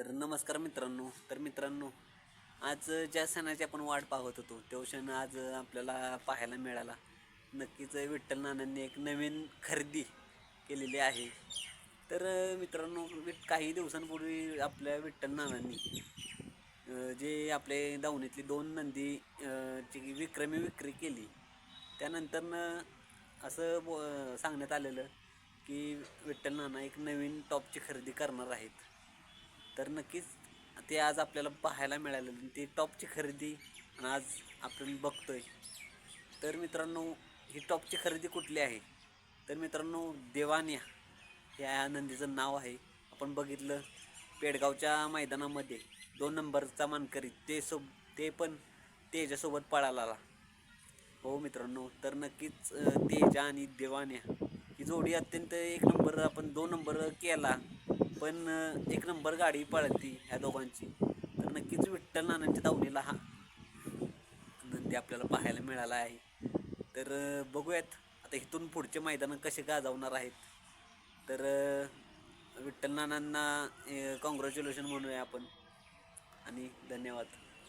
तर नमस्कार मित्रांनो. तर मित्रांनो आज ज्या सणाची आपण वाट पाहत होतो तो क्षण आज आपल्याला पाहायला मिळाला. नक्कीच विठ्ठल नानांनी एक नवीन खरेदी केलेली आहे. तर मित्रांनो वि- काही दिवसांपूर्वी आपल्या विठ्ठल नानांनी जे आपले दावणीतली दोन नंदी ची विक्रमी विक्री केली. त्यानंतरनं असं बो सांगण्यात आलेलं की विठ्ठल नाना एक नवीन टॉपची खरेदी करणार आहेत. तर नक्कीच ते आज आपल्याला पाहायला मिळालं आणि ती टॉपची खरेदी आणि आज आपण बघतोय. तर मित्रांनो ही टॉपची खरेदी कुठली आहे? तर मित्रांनो देवान्या या नंदीचं नाव आहे. आपण बघितलं पेडगावच्या मैदानामध्ये दोन नंबरचा मानकरी ते सोब ते पण तेजासोबत पळाला. हो मित्रांनो तर नक्कीच तेजा आणि देवान्या ही जोडी अत्यंत एक नंबर आपण दोन नंबर केला. पण एक नंबर गाडी पळती ह्या दोघांची. तर नक्कीच विठ्ठल नानांच्या दावणीला हा नंदी आपल्याला पाहायला मिळाला आहे. तर बघूयात. आता इथून पुढचे मैदानं कसे गाजवणार आहेत. तर विठ्ठल नानांना कॉंग्रॅच्युलेशन म्हणूया आपण. आणि धन्यवाद.